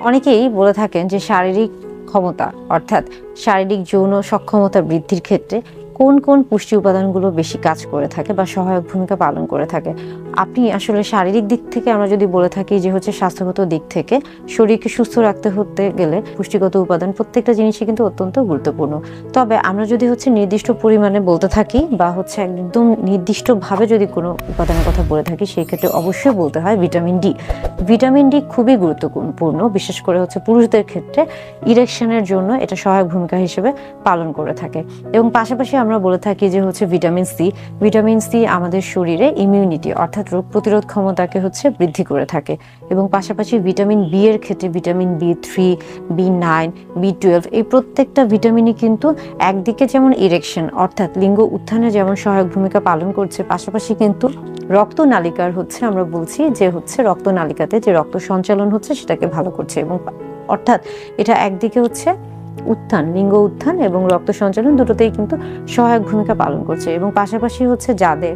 অনেকেই বলে থাকেন যে শারীরিক ক্ষমতা, অর্থাৎ শারীরিক যৌন সক্ষমতা বৃদ্ধির ক্ষেত্রে কোন কোন পুষ্টি উপাদানগুলো বেশি কাজ করে থাকে বা সহায়ক ভূমিকা পালন করে থাকে। আপনি আসলে শারীরিক দিক থেকে আমরা যদি বলে থাকি যে হচ্ছে স্বাস্থ্যগত দিক থেকে, শরীরকে সুস্থ রাখতে হতে গেলে পুষ্টিগত উপাদান প্রত্যেকটা জিনিসই কিন্তু অত্যন্ত গুরুত্বপূর্ণ। তবে আমরা যদি হচ্ছে নির্দিষ্ট পরিমাণে বলতে থাকি বা হচ্ছে একদম নির্দিষ্টভাবে যদি কোনো উপাদানের কথা বলে থাকি, সেই ক্ষেত্রে অবশ্যই বলতে হয় ভিটামিন ডি। ভিটামিন ডি খুবই গুরুত্বপূর্ণ, বিশেষ করে হচ্ছে পুরুষদের ক্ষেত্রে ইরেকশনের জন্য এটা সহায়ক ভূমিকা হিসেবে পালন করে থাকে। এবং পাশাপাশি আমরা বলে থাকি যে হচ্ছে ভিটামিন সি। ভিটামিন সি আমাদের শরীরে ইমিউনিটি অর্থাৎ রোগ প্রতিরোধ ক্ষমতাকে হচ্ছে বৃদ্ধি করে থাকে এবং পাশাপাশি ভিটামিন বি এর ক্ষেত্রে vitamin B three B nine B twelve এই প্রত্যেকটা ভিটামিনই কিন্তু একদিকে যেমন ইরেকশন অর্থাৎ লিঙ্গ উত্থানে যেমন সহায়ক ভূমিকা পালন করছে, পাশাপাশি কিন্তু রক্তনালিকার হচ্ছে আমরা বলছি যে হচ্ছে রক্তনালিকাতে যে রক্ত সঞ্চালন হচ্ছে সেটাকে ভালো করছে এবং অর্থাৎ এটা একদিকে হচ্ছে উত্থান, লিঙ্গ উত্থান এবং রক্ত সঞ্চালন দুটোতেই কিন্তু সহায়ক ভূমিকা পালন করছে এবং পাশাপাশি হচ্ছে যাদের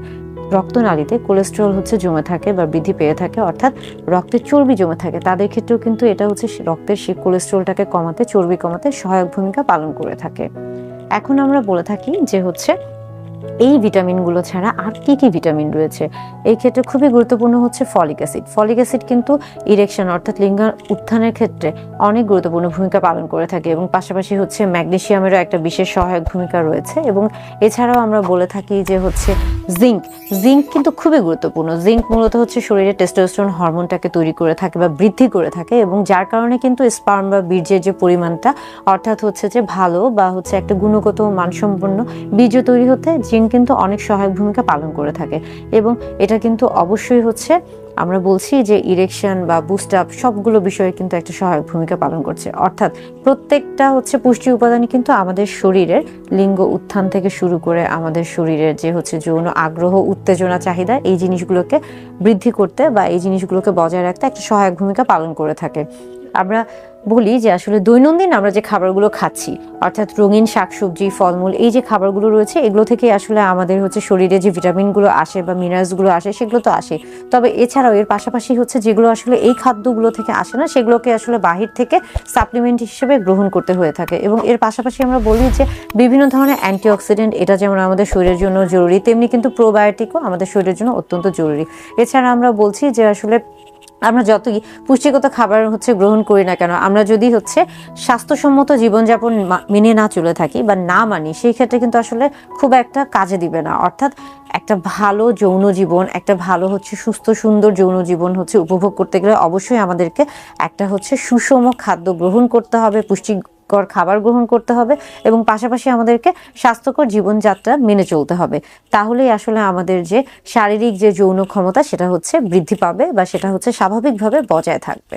রক্তনালীতে কোলেস্ট্রল হচ্ছে জমে থাকে বা বৃদ্ধি পেয়ে থাকে, অর্থাৎ রক্তের চর্বি জমে থাকে। তাদের ক্ষেত্রেও কিন্তু এটা হচ্ছে রক্তের সেই কোলেস্ট্রলটাকে কমাতে, চর্বি কমাতে সহায়ক ভূমিকা পালন করে থাকে। এখন আমরা বলে থাকি যে হচ্ছে এই ভিটামিনগুলো ছাড়া আর কি কি ভিটামিন রয়েছে? এই ক্ষেত্রে খুবই গুরুত্বপূর্ণ হচ্ছে ফলিক অ্যাসিড। ফলিক অ্যাসিড কিন্তু ইরেকশন অর্থাৎ লিঙ্গ উত্থানের ক্ষেত্রে অনেক গুরুত্বপূর্ণ ভূমিকা পালন করে থাকে এবং পাশাপাশি হচ্ছে ম্যাগনেসিয়ামেরও একটা বিশেষ সহায়ক ভূমিকা রয়েছে এবং এছাড়াও আমরা বলে থাকি যে হচ্ছে জিঙ্ক জিঙ্ক কিন্তু খুবই গুরুত্বপূর্ণ। জিঙ্ক মূলত হচ্ছে শরীরে টেস্টোস্টেরন হরমোনটাকে তৈরি করে থাকে বা বৃদ্ধি করে থাকে এবং যার কারণে কিন্তু স্পার্ম বা বীর্যের যে পরিমাণটা অর্থাৎ হচ্ছে যে ভালো বা হচ্ছে একটা গুণগত মানসম্পন্ন বীর্য তৈরি হতে জিঙ্ক কিন্তু অনেক সহায়ক ভূমিকা পালন করে থাকে এবং এটা কিন্তু অবশ্যই হচ্ছে, আমরা বলছি যে ইরেকশন বা বুস্ট আপ সবগুলো বিষয়ে কিন্তু একটা সহায়ক ভূমিকা পালন করছে। অর্থাৎ প্রত্যেকটা হচ্ছে পুষ্টি উপাদানই কিন্তু আমাদের শরীরের লিঙ্গ উত্থান থেকে শুরু করে আমাদের শরীরের যে হচ্ছে যৌন আগ্রহ, উত্তেজনা, চাহিদা, এই জিনিসগুলোকে বৃদ্ধি করতে বা এই জিনিসগুলোকে বজায় রাখতে একটা সহায়ক ভূমিকা পালন করে থাকে। আমরা বলি যে আসলে দৈনন্দিন আমরা যে খাবারগুলো খাচ্ছি, অর্থাৎ রঙিন শাকসবজি, ফলমূল, এই যে খাবারগুলো রয়েছে, এগুলো থেকে আসলে আমাদের হচ্ছে শরীরে যে ভিটামিনগুলো আসে বা মিনারেলসগুলো আসে, সেগুলো তো আসে। তবে এছাড়াও এর পাশাপাশি হচ্ছে যেগুলো আসলে এই খাদ্যগুলো থেকে আসে না, সেগুলোকে আসলে বাহির থেকে সাপ্লিমেন্ট হিসেবে গ্রহণ করতে হয়ে থাকে। এবং এর পাশাপাশি আমরা বলি যে বিভিন্ন ধরনের অ্যান্টিঅক্সিডেন্ট এটা যেমন আমাদের শরীরের জন্য জরুরি, তেমনি কিন্তু প্রোবায়োটিকও আমাদের শরীরের জন্য অত্যন্ত জরুরি। এছাড়া আমরা বলছি যে আসলে আমরা যতই পুষ্টিগত খাবার হচ্ছে গ্রহণ করি না কেন, আমরা যদি হচ্ছে স্বাস্থ্যসম্মত জীবনযাপন মেনে না চলে থাকি বা না মানি, সেই ক্ষেত্রে কিন্তু আসলে খুব একটা কাজে দিবে না। অর্থাৎ একটা ভালো যৌন জীবন, একটা ভালো হচ্ছে সুস্থ সুন্দর যৌন জীবন হচ্ছে উপভোগ করতে গেলে অবশ্যই আমাদেরকে একটা হচ্ছে সুষম খাদ্য গ্রহণ করতে হবে পুষ্টিকর খাবার গ্রহণ করতে হবে এবং পাশাপাশি আমাদেরকে স্বাস্থ্যকর জীবনযাত্রা মেনে চলতে হবে। তাহলেই আসলে আমাদের যে শারীরিক যে যৌন ক্ষমতা, সেটা হচ্ছে বৃদ্ধি পাবে বা সেটা হচ্ছে স্বাভাবিকভাবে বজায় থাকবে।